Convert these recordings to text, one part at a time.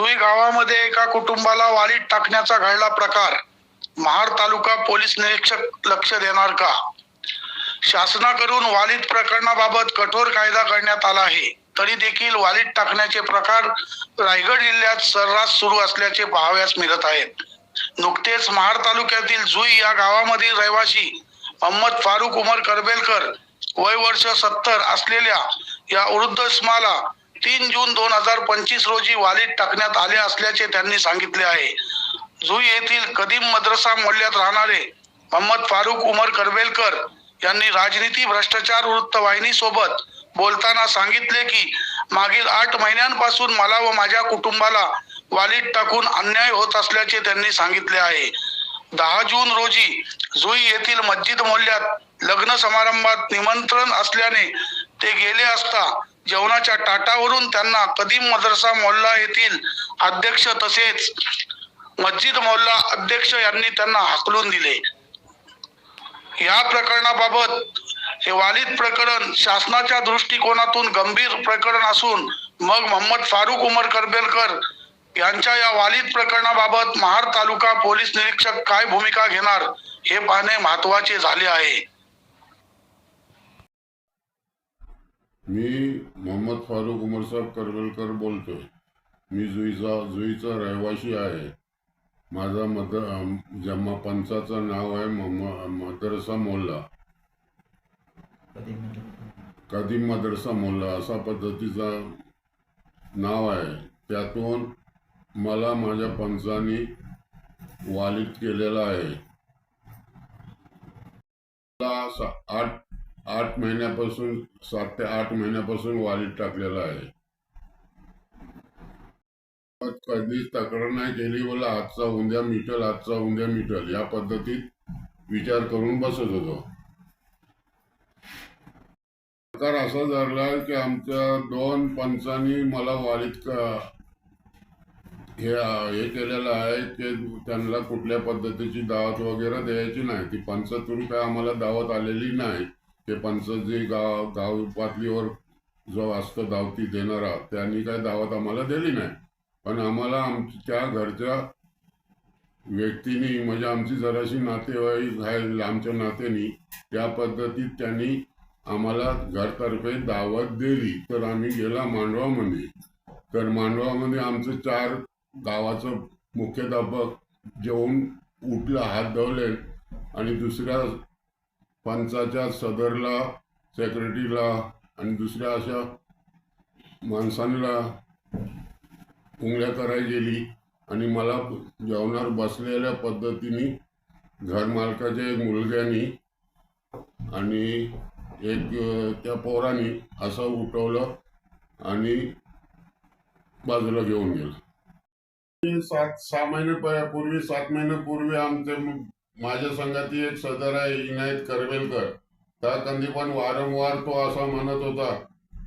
जुई गावामध्ये एका कुटुंबाला वालीत टाकण्याचा घडला प्रकार महाड तालुका पोलीस निरीक्षक लक्ष देणार का? शासनाकडून वालीत प्रकरणाबाबत कठोर कायदा करण्यात आला आहे. तरी देखील वालीत टाकण्याचे प्रकार रायगड जिल्ह्यात सर्रास सुरू असल्याचे पाहाव्यास मिळत आहेत. नुकतेच महाड तालुक्यातील जुई या गावामधील रहिवासी अहमद फारुक उमर करबेलकर वय वर्ष सत्तर असलेल्या या वृद्ध इस्माला तीन जून दोन हजार पंचवीस रोजी वालीत टाकण्यात आले असल्याचे त्यांनी सांगितले आहे. जुई येथील कदीम मद्रसा मोहल्ल्यात राहणारे मोहम्मद फारुक उमर करवेलकर यांनी राजनीती भ्रष्टाचार वृत्तवाहिनी सोबत बोलताना सांगितले की मागील आठ महिन्यांपासून मला व माझ्या कुटुंबाला वालीत टाकून अन्याय होत असल्याचे त्यांनी सांगितले आहे. दहा जून रोजी जुई येथील मस्जिद मोहल्ल्यात लग्न समारंभात निमंत्रण असल्याने ते गेले असता जेवणाच्या ताटावरून त्यांना कदीम मदरसा मोहल्ला येथील अध्यक्ष तसेच मस्जिद मोहल्ला अध्यक्ष यांनी त्यांना हाकलून दिले. या प्रकरणाबाबत हे वालिद प्रकरण शासनाच्या दृष्टिकोनातून गंभीर प्रकरण असून मग मोहम्मद फारुक उमर करबेलकर यांच्या या वालिद प्रकरणाबाबत महाड तालुका पोलीस निरीक्षक काय भूमिका घेणार हे पाहणे महत्त्वाचे झाले आहे. मी मोहम्मद फारुक उमरसाब करवेलकर बोलतोय. मी जुईचा जुईचा रहिवासी आहे. माझा मद जम्मा पंचाचं नाव आहे मदरसा मोल्ला कदीम मदरसा मोल्ला असा पद्धतीचा नाव आहे. त्यातून मला माझ्या पंचानी वालिद केलेला आहे. आठ आठ महिन्यापासून सात ते आठ महिन्यापासून वालीत टाकलेला आहे. कधीच तक्रार नाही केली बोला आजचा उद्या मिटल आजचा उद्या मिटल या पद्धतीत विचार करून बसत होतो. प्रकार असा धरला की आमच्या दोन पंचांनी मला वालीत का हे हे केलेलं आहे की त्यांना कुठल्या पद्धतीची दावत वगैरे द्यायची नाही. ती पंचातून काय आम्हाला दावत आलेली नाही. ते पंच जे गाव गाव पातळीवर जो असतो दावती देणारा त्यांनी काय दावत आम्हाला दिली नाही. पण आम्हाला आमच्या घरच्या व्यक्तीनी म्हणजे आमची जराशी नातेवाईक आहे आमच्या नात्यानी त्या पद्धतीत त्यांनी आम्हाला घरतर्फे दावत दिली. तर आम्ही गेला मांडवामध्ये. तर मांडवामध्ये आमचं चार गावाचं मुख्याध्यापक जेवून उठला हात धवले आणि दुसऱ्या पंचाच्या सदरला सेक्रेटरीला आणि दुसऱ्या अशा माणसांना उंगल्या करायला गेली आणि मला जेवणावर बसलेल्या पद्धतीने घरमालकाच्या एक मुलग्यानी आणि एक त्या पोराने असं उठवलं आणि बाजूला घेऊन गेलं. सात सहा महिने पूर्वी सात महिन्यापूर्वी आमचे माझ्या संघाती एक सदर आहे इनायत करवेलकर. त्या कंदी पण वारंवार तो असा म्हणत होता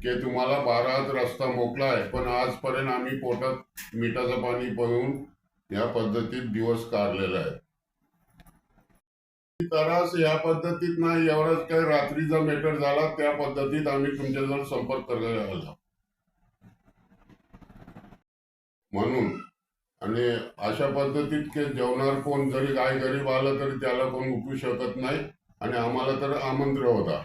की तुम्हाला बारात रस्ता मोकला आहे पण आजपर्यंत आम्ही पोटात मिठाचं पाणी पिऊन या पद्धतीत दिवस काढलेला आहे. तरास या पद्धतीत नाही एवढाच काही रात्रीचा मेटर झाला त्या पद्धतीत आम्ही तुमच्याजवळ संपर्क करायला आलो. म्हणून आणि अशा पद्धतीत की जेवणार कोण? जरी काय गरीब आलं तरी त्याला कोण उठू शकत नाही आणि आम्हाला तर आमंत्र होता.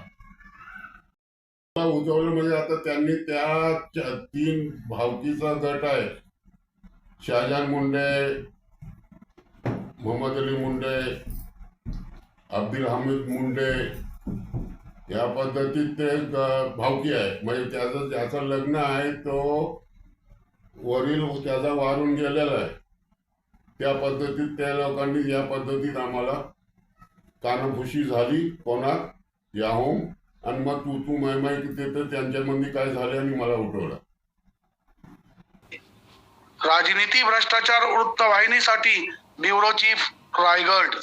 उजवलं म्हणजे आता त्यांनी त्या तीन भावकीचा गट आहे. शाहजान मुंडे मोहम्मद अली मुंडे अब्दुल हमीद मुंडे या पद्धतीत ते भावकी आहे. म्हणजे त्याचं ज्याचं लग्न आहे तो वरील त्याचा वारून गेलेला आहे. त्या पद्धतीत त्या लोकांनी या पद्धतीत आम्हाला कानभुशी झाली कोणात याहून आणि मग तू तू मै मै किती तर त्यांच्यामध्ये काय झाले आणि मला उठवलं. राजनीती भ्रष्टाचार वृत्तवाहिनीसाठी ब्युरो चीफ रायगड.